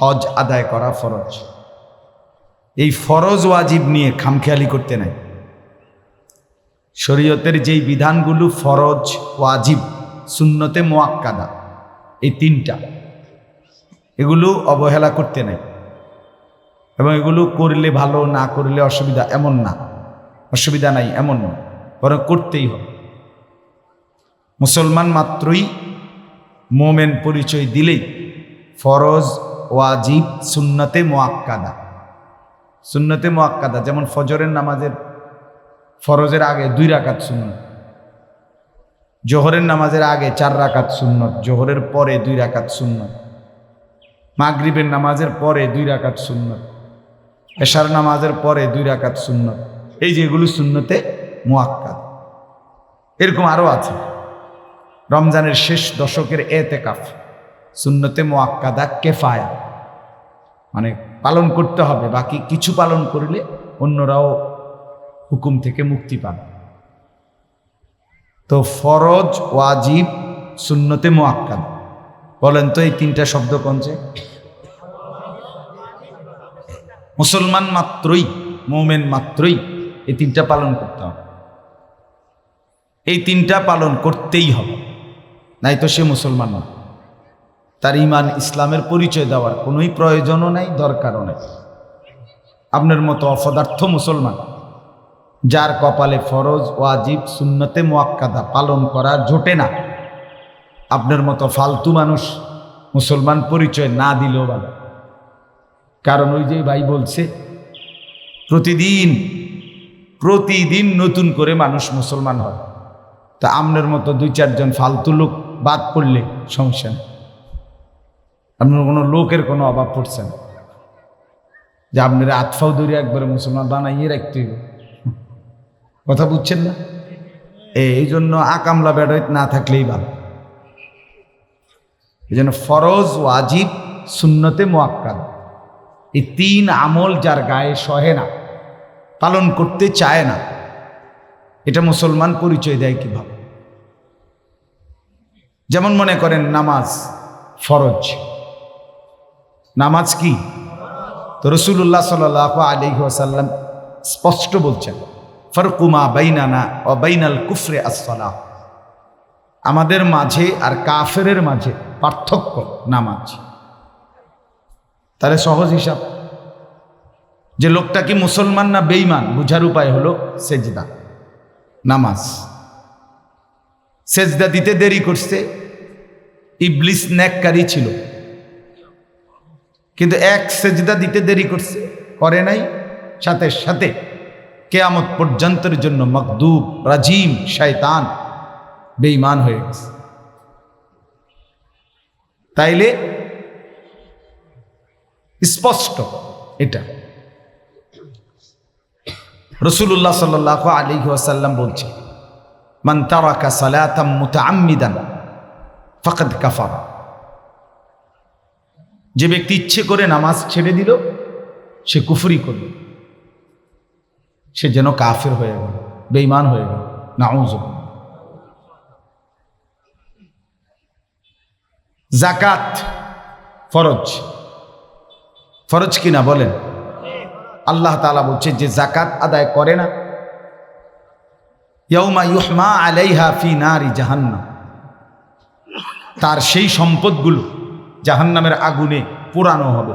হজ আদায় করা ফরজ। এই ফরজ ওয়াজিব নিয়ে খামখেয়ালি করতে নাই। শরীয়তের যেই বিধানগুলো ফরজ, ওয়াজিব, সুন্নতে মোয়াক্কাদা, এই তিনটা, এগুলো অবহেলা করতে নাই। এবং এগুলো করলে ভালো, না করলে অসুবিধা এমন না। অসুবিধা নাই, এমন না। বরং করতেই হবে। মুসলমান মাত্রই মোমেন পরিচয় দিলেই ফরজ ওয়াজিব সুন্নতে মোয়াক্কাদা সুন্নতে মোয়াক্কাদা যেমন ফজরের নামাজের ফরজের আগে দুই রাকাত সুন্নত, জোহরের নামাজের আগে চার রাকাত সুন্নত, জোহরের পরে দুই রাকাত সুন্নত, মাগরিবের নামাজের পরে দুই রাকাত সুন্নত, এশার নামাজের পরে দুই রাকাত সুন্নত, এই যেগুলো সুন্নতে মোয়াক্কাদ এরকম আরও আছে। রমজানের শেষ দশকের এতেকাফ। সুন্নতে মোয়াক্কাদা কেফায়া। মানে পালন করতে হবে, বাকি কিছু পালন করলে অন্যরাও হুকুম থেকে মুক্তি পান তো ফরজ, ওয়াজিব, সুন্নতে মোয়াক্কাদ বলেন তো এই তিনটা শব্দ কনছে মুসলমান মাত্রই, মোমেন মাত্রই এই তিনটা পালন করতে হবে। এই তিনটা পালন করতেই হবে, নাই তো সে মুসলমান না তার ইমান ইসলামের পরিচয় দেওয়ার কোনোই প্রয়োজনও নাই, দরকারও নাই। আপনার মতো অপদার্থ মুসলমান, যার কপালে ফরজ, ওয়াজিব, সুন্নতে মোয়াক্কাদা পালন করা জোটে না, আপনার মতো ফালতু মানুষ মুসলমান পরিচয় না দিলেও ভালো। কারণ ওই যে ভাই বলছে, প্রতিদিন প্রতিদিন নতুন করে মানুষ মুসলমান হয়। তা আমনের মতো দুই চারজন ফালতু লোক বাদ পড়লে সমস্যা নেই। আপনার কোনো লোকের কোনো অভাব পড়ছে না। যে আপনারা আতফাও দৌড়ে একবারে মুসলমান বানাইয়ে রাখতে। কথা বুঝছেন না? এই জন্য আকামলা বেড়াইত না থাকলেই ভালো। এই জন্য ফরজ, ওয়াজিব, সুন্নতে মোয়াক্কাদ এই তিন আমল যার গায়ে সহে না, পালন করতে চায় না, এটা মুসলমান পরিচয় দেয় কীভাবে? যেমন মনে করেন নামাজ ফরজ। নামাজ কি? তো রসুল্লাহ সাল আলী ওসাল্লাম স্পষ্ট বলছেন ফরকুমা বাইনানা ও বাইনাল কুফরে আসলা আমাদের মাঝে আর কাফেরের মাঝে পার্থক্য নামাজ। তাহলে সহজ হিসাব। যে লোকটা কি মুসলমান না বেইমান বুঝার উপায় হলো সেজদা, নামাজ। সেজদা দিতে দেরি করছে, ইবলিস ন্যাককারী ছিল। কিন্তু এক সেজদা দিতে দেরি করছে, করে নাই। সাথে সাথে কেয়ামত পর্যন্তের জন্য মকদুব রাজিম, শয়তান বেঈমান হয়ে গেছে। তাইলে স্পষ্ট এটা। রসুল্লাহ সাল আলী ওয়াসাল্লাম বলছে, মান তারাকা সালাতাম মুতাআম্মিদান, ফাকাদ কাফারা। যে ব্যক্তি ইচ্ছে করে নামাজ ছেড়ে দিল, সে কুফরি করল। সে যেন কাফের হয়ে গেল, বেঈমান হয়ে গেল। নাউজ জাকাত ফরজ। ফরজ কিনা বলেন? আল্লাহ তালা বলছে, যে জাকাত আদায় করে না ইয়ৌমা ইউহমা আলাইহা ফি নারি জাহান্নাম। তার সেই সম্পদগুলো জাহান্নামের আগুনে পোড়ানো হবে,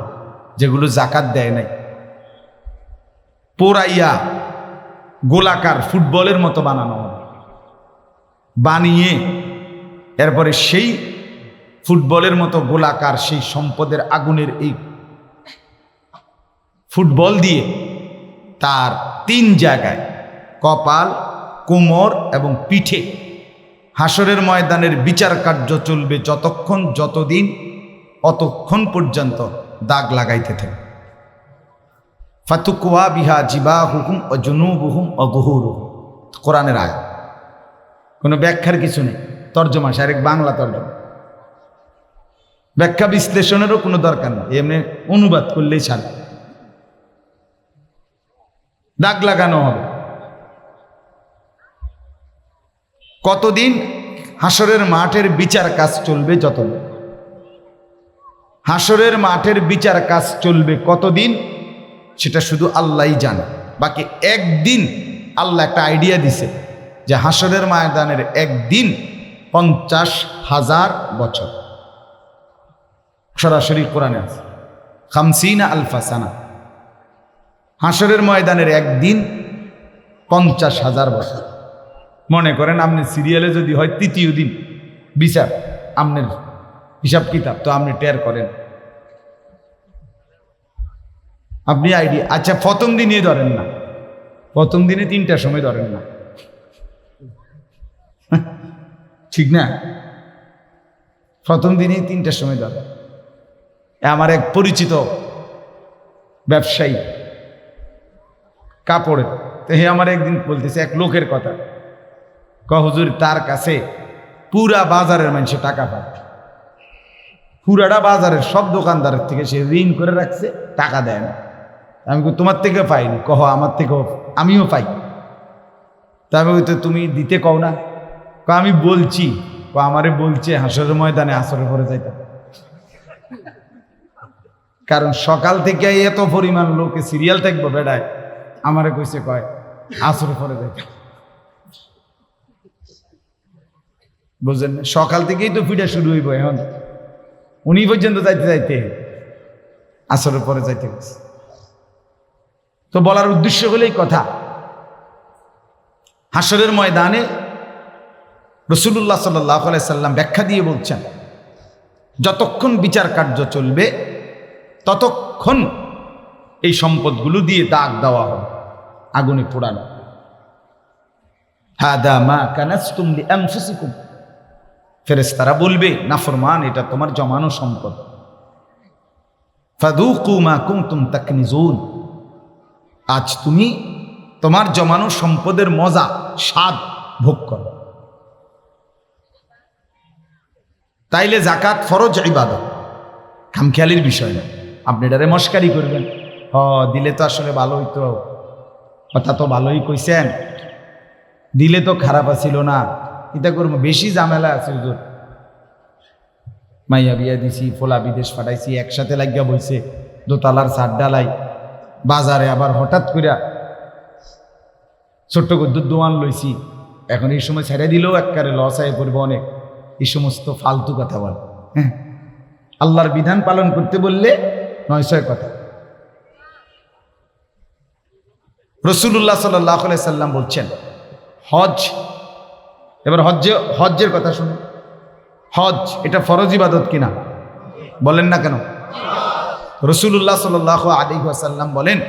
যেগুলো জাকাত দেয় নাই। পোড়াইয়া গোলাকার ফুটবলের মতো বানানো হবে। বানিয়ে এরপরে সেই ফুটবলের মতো গোলাকার সেই সম্পদের আগুনের এই ফুটবল দিয়ে তার তিন জায়গায়, কপাল, কোমর এবং পিঠে হাসরের ময়দানের বিচার কার্য চলবে যতক্ষণ, যতদিন অতক্ষণ পর্যন্ত দাগ লাগাইতে থাকে। ফাতুকুয়া বিহা জিবা হুকুম ও জুনুবুহুম ও গুহুর কোরআনের আয় কোনো ব্যাখ্যার কিছু নেই। তর্জমা শারেক বাংলা তর্জমা। ব্যাখ্যা বিশ্লেষণেরও কোনো দরকার নেই। এমনি অনুবাদ করলেই ছাড়ে। দাগ লাগানো হবে। কতদিন হাসরের মাঠের বিচার কাজ চলবে যতদিন? হাসরের মাঠের বিচার কাজ চলবে কতদিন? সেটা শুধু আল্লাহই জানে। বাকি একদিন আল্লাহ একটা আইডিয়া দিছে যে হাসরের ময়দানের একদিন পঞ্চাশ হাজার বছর। সরাসরি কোরআনে আছে, খামসিনা আলফাসানা হাসরের ময়দানের একদিন পঞ্চাশ হাজার বছর। মনে করেন আপনি সিরিয়ালে যদি হয় তৃতীয় দিন বিচার আপনার হিসাব কিতাব তো আপনি টের করেন। আপনি আইডি আচ্ছা প্রথম দিনই ধরেন না। প্রথম দিনে তিনটার সময় ধরেন না। ঠিক না? প্রথম দিনেই তিনটার সময় ধরেন। আমার এক পরিচিত ব্যবসায়ী কাপড়ে তো হে আমার একদিন বলতেছে এক লোকের কথা। ক হুজুর, তার কাছে পুরা বাজারের মানুষে টাকা পায়। পুরাটা বাজারের সব দোকানদারের থেকে সে ঋণ করে রাখছে টাকা দেয় না। আমি তোমার থেকে পাইনি কহ আমার থেকেও আমিও পাই। তা আমি কই, তো তুমি দিতে কও না? ক আমি বলছি। ক আমারে বলছে হাসরের ময়দানে আসরে পরে যাইতে কারণ সকাল থেকে এত পরিমাণ লোকে সিরিয়াল থাকব বেড়ায় আমারে কইছে কয় আসরে পরে যাইতে বুঝলেন? সকাল থেকেই তো ফিডা শুরু হইব এখন। উনি পর্যন্ত যাইতে যাইতে আসরের পরে যাইতে গেছে। তো বলার উদ্দেশ্য হলেই কথা। হাসরের ময়দানে রসুল্লাহ সাল্লাহ সাল্লাম ব্যাখ্যা দিয়ে বলছেন, যতক্ষণ বিচার কার্য চলবে, ততক্ষণ এই সম্পদগুলো দিয়ে দাগ দেওয়া হবে, আগুনে পোড়ানো হাদা মা কানাস্তুম লিআনফুসিকুম ফেরেশতারা বলবে নাফরমান এটা তোমার জমানো সম্পদ। ফাদুকু মা কুনতুম তাকনিজুন। আজ তুমি তোমার জমানো সম্পদের মজা, স্বাদ ভোগ করো। তাইলে জাকাত ফরজ, ইবাদত। খামখেয়ালির বিষয় না। আপনি এটারে মস্কারি করবেন। হ, দিলে তো আসলে ভালো হইতো। কথা তো ভালোই কইছেন। দিলে তো খারাপ আছিল না। এটা করব বেশি ঝামেলা আছে হুজুর। মাইয়া বিয়া দিছি, ফোলা বিদেশ পাঠাইছি, একসাথে লাগিয়া বইছে, দোতলার সার ডালাই, বাজারে আবার হঠাৎ কইরা ছোট্ট করে দোয়ান লইছি। এখন এই সময় ছেড়ে দিলেও একবারে লস হয়ে পড়বে অনেক। এই সমস্ত ফালতু কথা বল হ্যাঁ? আল্লাহর বিধান পালন করতে বললে নয় ছয় কথা। রসুল্লাহ সাল্লাহ সাল্লাম বলছেন, হজ এবার হজ হজ্জের কথা শুনুন। হজ এটা ফরজ ইবাদত কিনা? বলেন না কেন? রসুল্লাহ সাল আলী আসাল্লাম বলেন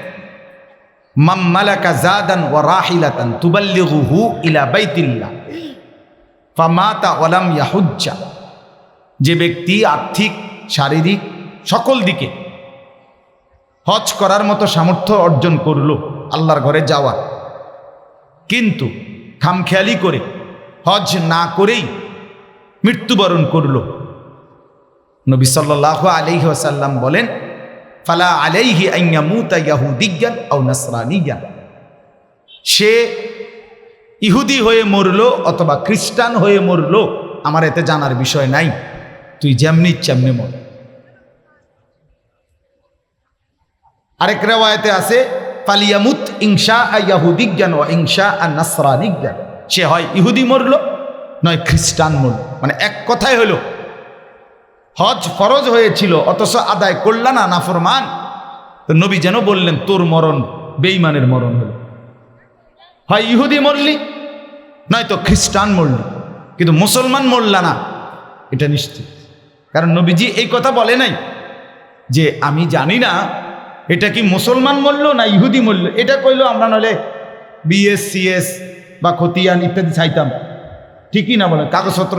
জাদান ইলা বাইতিল্লাহ ইয়াহুজ্জা। যে ব্যক্তি আর্থিক, শারীরিক, সকল দিকে হজ করার মতো সামর্থ্য অর্জন করল আল্লাহর ঘরে যাওয়া কিন্তু খামখেয়ালি করে হজ না করেই মৃত্যুবরণ করল। নবী সাল্লাহ আলাইহি ওয়াসাল্লাম বলেন, ফালা আলাইহি আইয়ামুতা ইয়াহুদিজ্ঞান আও নাসরানিজ্ঞান সে ইহুদি হয়ে মরলো অথবা খ্রিস্টান হয়ে মরলো, আমার এতে জানার বিষয় নাই। তুই যেমনি চেমনি মর। আরেক রেওয়ায়তে আছে ফালিয়ামুত ইংসা ইয়াহুদিজ্ঞান ও ইংসা আর নাসরানিজ্ঞান সে হয় ইহুদি মরল, নয় খ্রিস্টান মরল। মানে এক কথাই হলো, হজ ফরজ হয়েছিল, অথচ আদায় করলা না, নাফরমান। তো নবী যেন বললেন, তোর মরণ বেইমানের মরণ হলো। হয় ইহুদি মরলি নয়তো খ্রিস্টান মরলি, কিন্তু মুসলমান মরলা না, এটা নিশ্চিত। কারণ নবীজি এই কথা বলে নাই যে, আমি জানি না, এটা কি মুসলমান মরল না ইহুদি মরল? এটা কইলো আমরা নলে বিএস সিএস বা খতিয়ান ইত্যাদি চাইতাম। ঠিকই না বলে? কাগজপত্র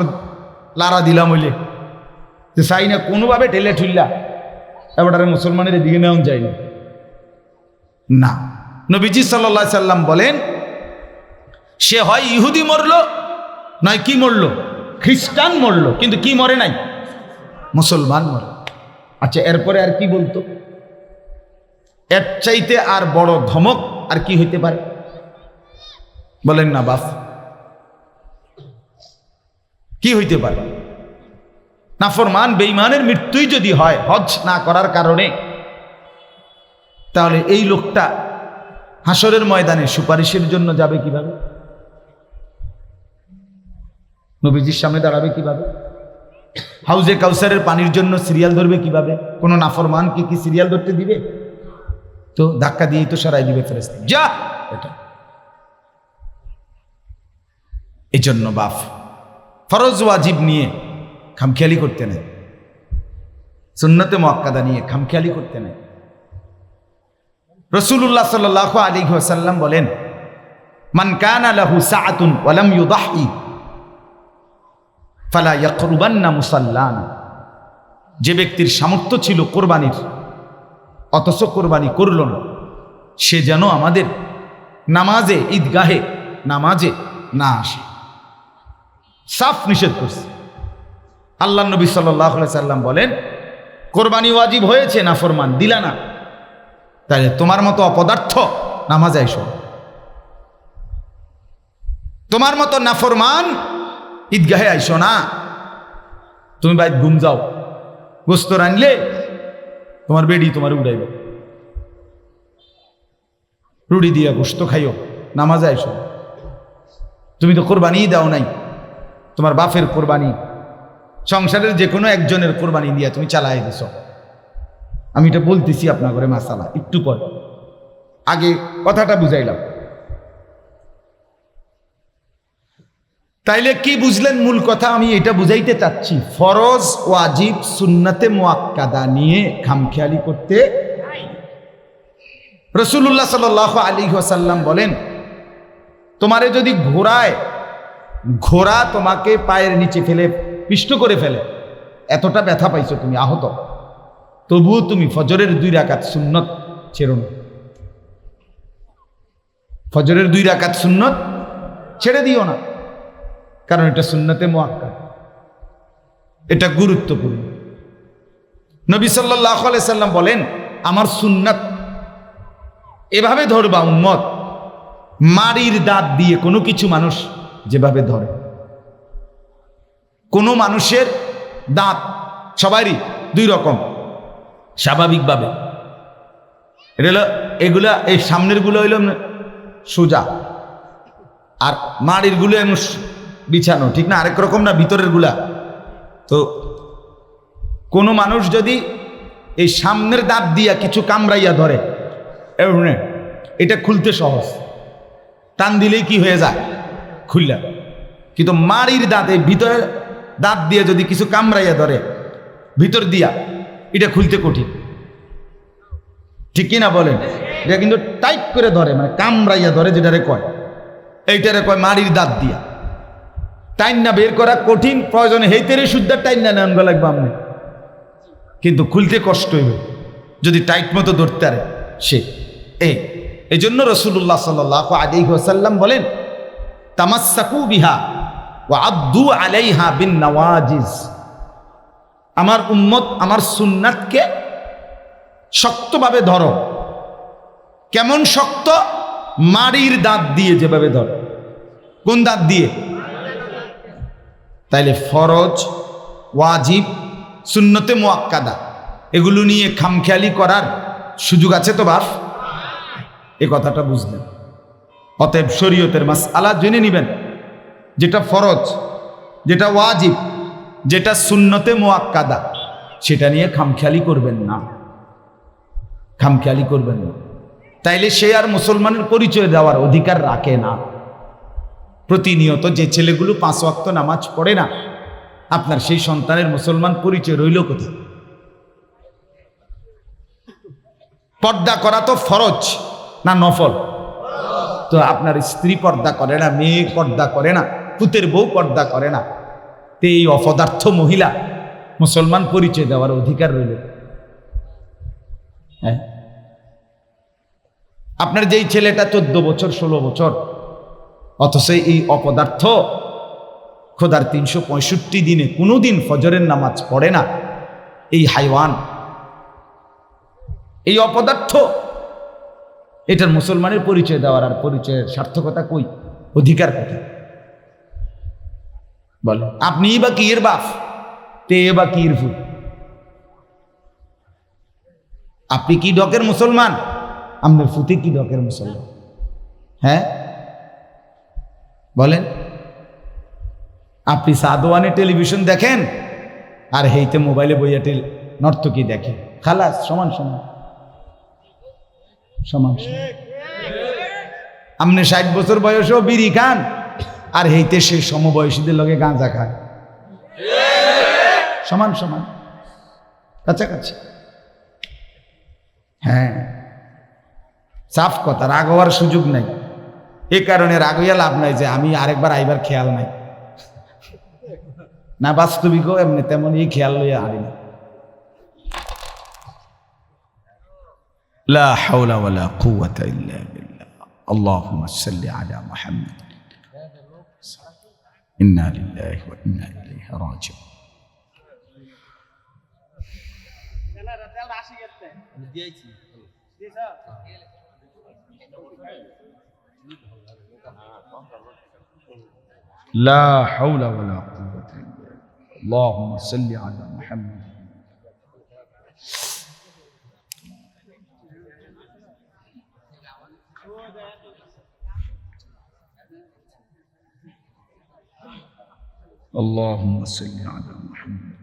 লারা দিলাম হইলে যে চাই না, কোনোভাবে ঠেলে ঠুললা এবারে মুসলমানের দিকে নেওয়া যায় না। না। নবীজি সাল্লা সাল্লাম বলেন, সে হয় ইহুদি মরল, নয় কি মরল? খ্রিস্টান মরল, কিন্তু কি মরে নাই? মুসলমান মরে। আচ্ছা এরপরে আর কি বলতো? এর চাইতে আর বড় ধমক আর কি হইতে পারে? বলেন না, বাপ। কি হইতে পারে? নাফরমান বেইমানের মৃত্যুই যদি হয় হজ না করার কারণে, তাহলে এই লোকটা হাসরের ময়দানে সুপারিশের জন্য যাবে কীভাবে? নবীজির সামনে দাঁড়াবে কীভাবে? হাউজে কাউসারের পানির জন্য সিরিয়াল ধরবে কীভাবে? কোনো নাফরমান কি কি সিরিয়াল ধরতে দিবে? তো ধাক্কা দিয়েই তো সরাই দিবে ফেরেস্তা যা! এটা এই জন্য বাফ ফরজ ওয়াজিব নিয়ে খামখেয়ালি করতে নেই। সুন্নতে মোয়াক্কাদা নিয়ে খামখেয়ালি করতে নেই। রসুল্লাহ সাল আলী সাল্লাম বলেন, মান কানা লাহু সাআতুন ওয়ালাম ইউদাহি, ফালা ইয়াকরুবান্না মুসাল্লানা। যে ব্যক্তির সামর্থ্য ছিল কোরবানির, অথচ কোরবানি করল না, সে যেন আমাদের নামাজে, ঈদগাহে নামাজে না আসে। সাফ নিষেধ করছে। আল্লাহ নবী সাল্লাম বলেন, কোরবানি ওয়াজিব হয়েছে না ফরমান? দিলা না। তাহলে তোমার মতো অপদার্থ নামাজ আইসো। তোমার মতো নাফরমান ঈদগাহে আইসো না। তুমি বাইর ঘুম যাও। গোস্ত রানলে তোমার বেডি তোমার উড়াইব। রুড়ি দিয়া গোস্ত খাইও। নামাজ আইসো। তুমি তো কোরবানিই দাও নাই। তোমার বাপের কোরবানি, সংসারের যে কোনো একজনের কোরবানি দিয়া তুমি চালাই দিছ। আমি এটা বলতেছি আপনার ঘরে মাসালা, একটু পর। আগে কথাটা বুঝাইলাম। তাইলে কি বুঝলেন মূল কথা? আমি এটা বুঝাইতে চাচ্ছি। ফরজ, ওয়াজিব, সুন্নাতে মোয়াক্কাদা নিয়ে খামখেয়ালি করতে রসুল্লাহ সাল আলী সাল্লাম বলেন, তোমারে যদি ঘোড়ায় ঘোড়া তোমাকে পায়ের নিচে ফেলে, পিষ্ট করে ফেলে। এতটা ব্যথা পাইছো তুমি, আহত। তবুও তুমি ফজরের দুই রাকাত সুন্নত ছেড়ো না। ফজরের দুই রাকাত সুন্নত ছেড়ে দিও না। কারণ এটা সুন্নতে মোয়াক্কা এটা গুরুত্বপূর্ণ। নবী সাল্লাহ সাল্লাম বলেন, আমার সুন্নাত, এভাবে ধরবা উম্মত। মারির দাঁত দিয়ে কোনো কিছু মানুষ যেভাবে ধরে। কোনো মানুষের দাঁত সবারই দুই রকম। স্বাভাবিকভাবে। এটা হলো এগুলা এই সামনেরগুলো হইল সোজা। আর মাড়িরগুলো এমন বিছানো ঠিক না? আরেক রকম না ভিতরেরগুলা তো কোনো মানুষ যদি এই সামনের দাঁত দিয়া কিছু কামড়াইয়া ধরে এটা খুলতে সহজ। টান দিলেই কি হয়ে যায়? খুললা। কিন্তু মাড়ির দাঁত এই ভিতরে দাঁত দিয়ে যদি কিছু কামড়াইয়া ধরে, ভিতর দিয়া, এটা খুলতে কঠিন। ঠিক কিনা বলেন? এটা কিন্তু টাইট করে ধরে মানে কামড়াইয়া ধরে যেটারে কয়। এইটারে কয় মাড়ির দাঁত দিয়া। টাইন না বের করা কঠিন, প্রয়োজনে হেইতেরে শুদ্ধ টাইন না নেন লাগবে আপনি কিন্তু খুলতে কষ্ট হইবে, যদি টাইট মতো ধরতে পারে সে। এই এই জন্য রসুল্লাহ সাল আলী ওসাল্লাম বলেন তামাসাকু বিহা ও আব্দু আলাইহা বিন নওয়াজিজ। আমার উম্মত, আমার সুন্নাতকে শক্তভাবে ধরো। কেমন শক্ত? মাড়ির দাঁত দিয়ে যেভাবে ধরো। কোন দাঁত দিয়ে? তাইলে ফরজ, ওয়াজিব, সুন্নতে মোয়াক্কাদা। এগুলো নিয়ে খামখেয়ালি করার সুযোগ আছে তো বাপ? এ কথাটা বুঝলেন। অতএব শরীয়তের মাস আলা জেনে নিবেন। যেটা ফরজ, যেটা ওয়াজিব, যেটা সুন্নতে মোয়াক্কাদা সেটা নিয়ে খামখেয়ালি করবেন না। খামখেয়ালি করবেন না। তাইলে সে আর মুসলমানের পরিচয় দেওয়ার অধিকার রাখে না। প্রতিনিয়ত যে ছেলেগুলো পাঁচ ওয়াক্ত নামাজ পড়ে না, আপনার সেই সন্তানের মুসলমান পরিচয় রইল কোথায়? পর্দা করা তো ফরজ না নফল? তো আপনার স্ত্রী পর্দা করে না, মেয়ে পর্দা করে না, পুতের বউ পর্দা করে না। তে এই অপদার্থ মহিলা মুসলমান পরিচয় দেওয়ার অধিকার রইল। হ্যাঁ? আপনার যেই ছেলেটা চোদ্দ বছর, ষোলো বছর, অথচ এই অপদার্থ খোদার তিনশো পঁয়ষট্টি দিনে কোনো দিন ফজরের নামাজ পড়ে না। এই হাইওয়ান, এই অপদার্থ এটার মুসলমানের পরিচয় দেওয়ার আর পরিচয়ের সার্থকতা কই? অধিকার কোথায়? বলে। আপনি বা কি এর বাপ? তে বা কির ফুট আপনি কি ডকের মুসলমান? আপনার ফুতে কি ডকের মুসলমান? হ্যাঁ? বলেন। আপনি সাদওয়ানে টেলিভিশন দেখেন? আর হেইতে মোবাইলে বইয়া টেল নর্তকী দেখে। খালাস, সমান সমান। সমান আপনি ষাট বছর বয়সেও বিড়ি খান, আর হেইতে সে সমবয়সীদের লগে গাঁজা খায়। সমান সমান। কাছাকাছি। হ্যাঁ। সাফ কথা, রাগ হওয়ার সুযোগ নাই। এই কারণে রাগ হইয়া লাভ নাই যে আমি আরেকবার আইবার খেয়াল নাই। না বাস্তবিকও এমনি তেমন এই খেয়াল লইয়া হারি না। لا حول ولا قوة إلا بالله. اللهم صل على محمد. إنا لله وإنا إليه راجعون. لا حول ولا قوة إلا بالله. اللهم صل على محمد. اللهم صل على محمد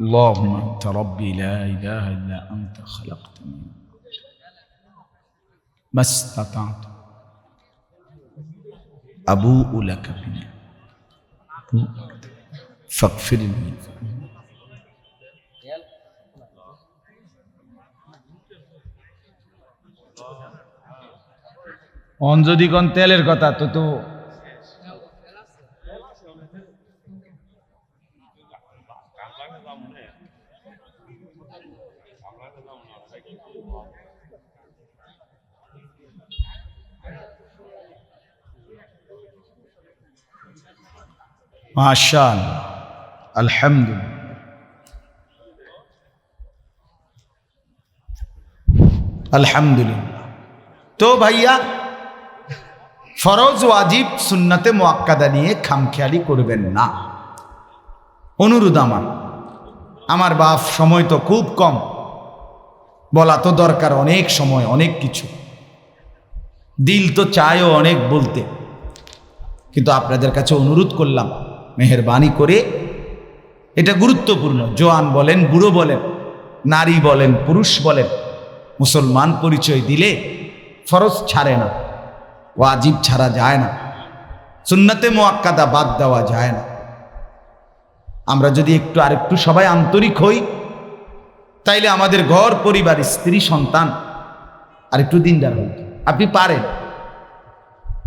اللهم انت ربي لا اله الا انت خلقتني ما استطعت ابوء لك بنعمتك فاغفر لي অন যদি কোন তেলের কথা তো তো মাশাল আলহামদুলিল্লাহ আলহামদুলিল্লাহ। তো ভাইয়া, ফরজ, ওয়াজিব, সুন্নাতে মোয়াক্কাদা নিয়ে খামখেয়ালি করবেন না। অনুরোধ আমার। আমার বাপ সময় তো খুব কম। বলা তো দরকার অনেক সময়, অনেক কিছু। দিল তো চায়ও অনেক বলতে। কিন্তু আপনাদের কাছে অনুরোধ করলাম, মেহরবানি করে। এটা গুরুত্বপূর্ণ। জোয়ান বলেন, বুড়ো বলেন, নারী বলেন, পুরুষ বলেন, মুসলমান পরিচয় দিলে ফরজ ছাড়ে না, ওয়াজিব ছাড়া যায় না, সুন্নাতে মোয়াক্কাদা বাদ দেওয়া যায় না। আমরা যদি একটু আরেকটু সবাই আন্তরিক হই, তাইলে আমাদের ঘর, পরিবার, স্ত্রী, সন্তান আর একটু দিনদার হই আপনি পারেন।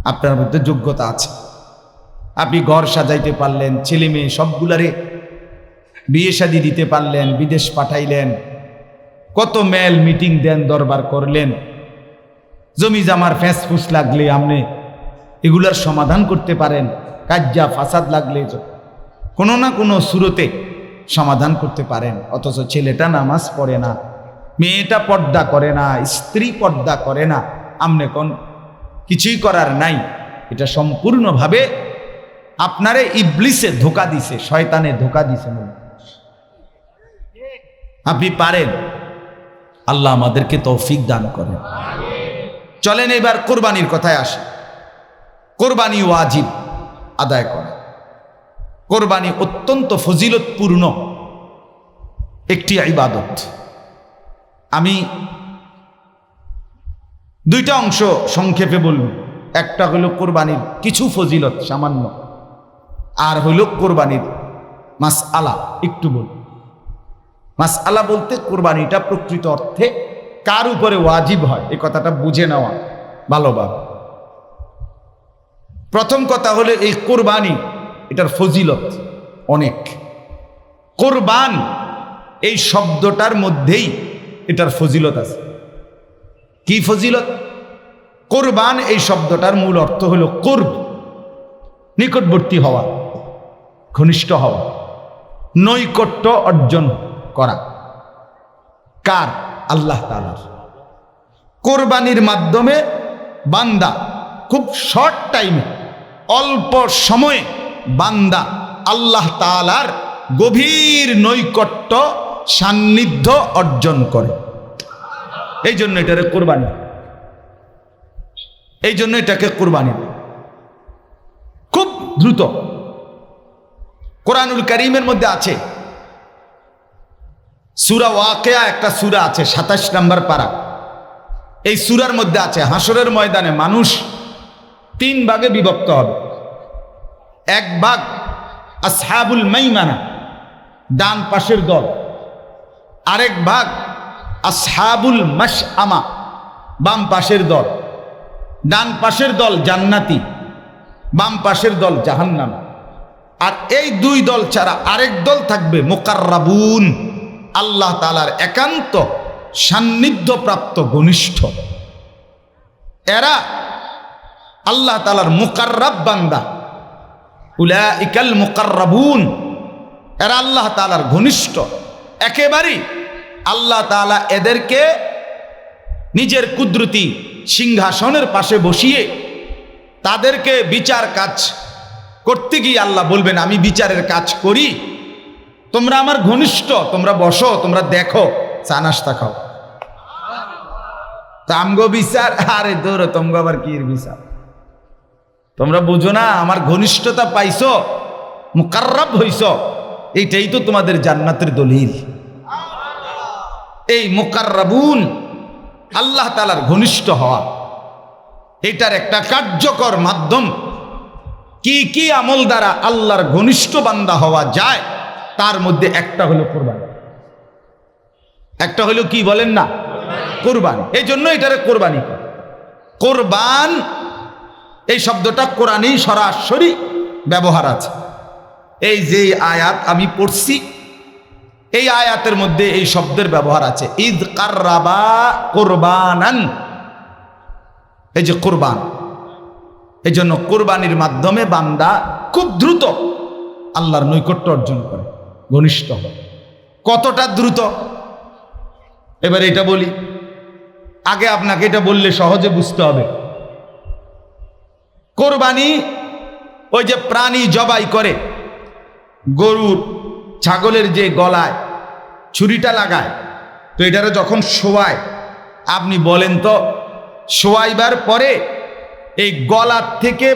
আপনার মধ্যে যোগ্যতা আছে। আপনি ঘর সাজাইতে পারলেন, ছেলে মেয়ে সবগুলারে বিয়ে শাদি দিতে পারলেন, বিদেশ পাঠাইলেন। কত মেল মিটিং দেন, দরবার করলেন। জমি জামার ফ্যাঁস ফুস লাগলে আপনি এগুলার সমাধান করতে পারেন। কাজ্জা, ফাসাদ লাগলে কোনো না কোনো সুরতে সমাধান করতে পারেন। অথচ ছেলেটা নামাজ পড়ে না, মেয়েটা পর্দা করে না, স্ত্রী পর্দা করে না, আমনে কোন কিছুই করার নাই। এটা সম্পূর্ণভাবে আপনারে ইবলিসে ধোকা দিছে, শয়তানে ধোকা দিছে আপনি পারেন। আল্লাহ আমাদেরকে তৌফিক দান করেন। চলেন এবার কোরবানির কথায় আসে। কোরবানি ওয়াজিব আদায় করা কোরবানি অত্যন্ত ফজিলতপূর্ণ একটি ইবাদত। আমি দুইটা অংশ সংক্ষেপে বলব। একটা হলো কোরবানির কিছু ফজিলত সামান্য। আর হলো কোরবানির মাস আলা একটু বলব মাস আলা বলতে কোরবানিটা প্রকৃত অর্থে কার উপরে ওয়াজিব হয় এই কথাটা বুঝে নেওয়া ভালোভাবে প্রথম কথা হলো এই কোরবানি এটার ফজিলত অনেক। কোরবান, এই শব্দটার মধ্যেই এটার ফজিলত আছে। কি ফজিলত? কোরবান, এই শব্দটার মূল অর্থ হলো কোরব, নিকটবর্তী হওয়া, ঘনিষ্ঠ হওয়া, নৈকট্য অর্জন করা। কার? আল্লাহ তালার কোরবানির মাধ্যমে বান্দা খুব শর্ট টাইমে অল্প সময়ে বান্দা, আল্লাহ তালার গভীর নৈকট্য, সান্নিধ্য অর্জন করে। এই জন্য এটারে কোরবানি। এই জন্য এটাকে কোরবানি। খুব দ্রুত। কোরআনুল করিমের মধ্যে আছে। সুরা ওয়াকেয়া একটা সুরা আছে, সাতাশ নাম্বার পাড়া এই সুরার মধ্যে আছে হাসরের ময়দানে মানুষ তিন ভাগে বিভক্ত হবে। এক ভাগ আসহাবুল মাইমানা, ডান পাশের দল। আরেক ভাগ আসহাবুল মাস আমা বাম পাশের দল। ডান পাশের দল জান্নাতি, বাম পাশের দল জাহান্নাম। আর এই দুই দল ছাড়া আরেক দল থাকবে মোকাররাবুন, আল্লাহ তালার একান্ত সান্নিধ্যপ্রাপ্ত ঘনিষ্ঠ। এরা আল্লাহ তালার মুকাররাব বান্দা। উলা ইকাল মুকাররাবুন। এরা আল্লাহ তালার ঘনিষ্ঠ। একেবারেই আল্লাহ তালা এদেরকে নিজের কুদরতি সিংহাসনের পাশে বসিয়ে তাদেরকে বিচার কাজ করতে গিয়ে আল্লাহ বলবেন, আমি বিচারের কাজ করি। তোমরা আমার ঘনিষ্ঠ, তোমরা বসো, তোমরা দেখো, চা নাস্তা খাও। তামগো বিচার, আরে দৌড়ো, তোমগো আবার কি বিচার? তোমরা বুঝো না, আমার ঘনিষ্ঠতা পাইছো, মুকাররাব হইছ। এইটাই তো তোমাদের জান্নাতের দলিল। এই মুকাররাবুন আল্লাহ তালার ঘনিষ্ঠ হওয়া, এটার একটা কার্যকর মাধ্যম। কি কি আমল দ্বারা আল্লাহর ঘনিষ্ঠ বান্দা হওয়া যায়, তার মধ্যে একটা হলো কোরবানি। একটা হলো কি বলেন না? কোরবানি। এই জন্য এটারে কোরবানি কোরবান এই শব্দটা কোরআনেই সরাসরি ব্যবহার আছে। এই যে আয়াত আমি পড়ছি, এই আয়াতের মধ্যে এই শব্দের ব্যবহার আছে। ঈদ কার্রাবা কোরবানান। এই যে কোরবান। এই জন্য কোরবানির মাধ্যমে বান্দা খুব দ্রুত আল্লাহর নৈকট্য অর্জন করে, ঘনিষ্ঠ হয়। কতটা দ্রুত? এবার এটা বলি। আগে আপনাকে এটা বললে সহজে বুঝতে হবে। কোরবানি ওই যে প্রাণী জবাই করে, গরুর ছাগলের যে গলায় ছুরিটা লাগায়, তো এটারে যখন শোয়ায়, আপনি বলেন তো, শোয়াইবার পরে এই গলার থেকে